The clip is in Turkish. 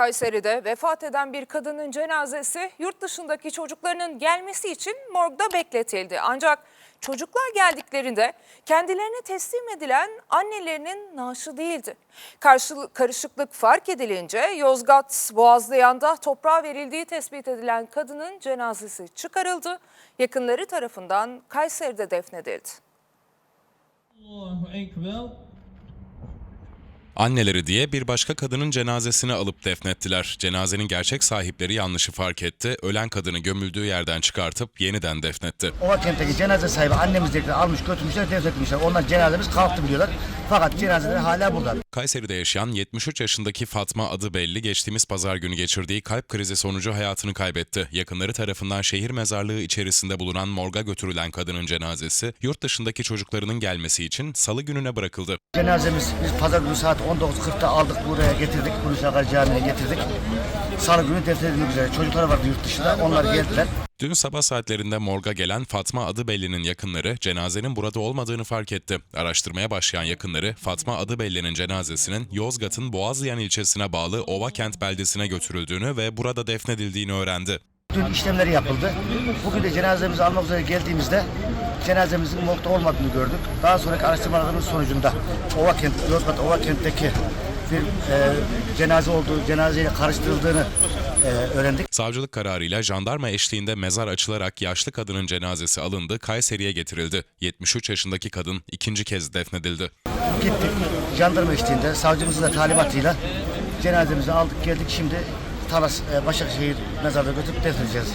Kayseri'de vefat eden bir kadının cenazesi yurt dışındaki çocuklarının gelmesi için morgda bekletildi. Ancak çocuklar geldiklerinde kendilerine teslim edilen annelerinin naaşı değildi. Karşı- karışıklık fark edilince Yozgat Boğazlayan'da toprağa verildiği tespit edilen kadının cenazesi çıkarıldı. Yakınları tarafından Kayseri'de defnedildi. Allahu. Anneleri diye bir başka kadının cenazesini alıp defnettiler. Cenazenin gerçek sahipleri yanlışı fark etti. Ölen kadını gömüldüğü yerden çıkartıp yeniden defnetti. Ova kentteki cenaze sahibi annemizdekileri almış götürmüşler defnetmişler. Onlar cenazemiz kalktı biliyorlar. Fakat cenazeleri hala burada. Kayseri'de yaşayan 73 yaşındaki Fatma adı belli geçtiğimiz pazar günü geçirdiği kalp krizi sonucu hayatını kaybetti. Yakınları tarafından şehir mezarlığı içerisinde bulunan morga götürülen kadının cenazesi yurt dışındaki çocuklarının gelmesi için salı gününe bırakıldı. Cenazemiz biz pazar günü saat 19.40'da aldık buraya getirdik. Hulusi Akar Camii'ne getirdik. Salı günü defnedilmek üzere. Çocuklar vardı yurt dışında. Onlar geldiler. Dün sabah saatlerinde morga gelen Fatma Adıbelli'nin yakınları cenazenin burada olmadığını fark etti. Araştırmaya başlayan yakınları Fatma Adıbelli'nin cenazesinin Yozgat'ın Boğazlayan ilçesine bağlı Ovakent beldesine götürüldüğünü ve burada defnedildiğini öğrendi. Dün işlemleri yapıldı. Bugün de cenazemizi almak üzere geldiğimizde cenazemizin morgda olmadığını gördük. Daha sonraki araştırmalarımız sonucunda Ovakent, Yozgat Ovakent'teki bir e, cenaze olduğu, cenazeyle karıştırıldığını e, öğrendik. Savcılık kararıyla jandarma eşliğinde mezar açılarak yaşlı kadının cenazesi alındı, Kayseri'ye getirildi. 73 yaşındaki kadın ikinci kez defnedildi. Gittik jandarma eşliğinde savcımızın da talimatıyla cenazemizi aldık geldik şimdi Talas e, Başakşehir mezarına götürüp defnedeceğiz.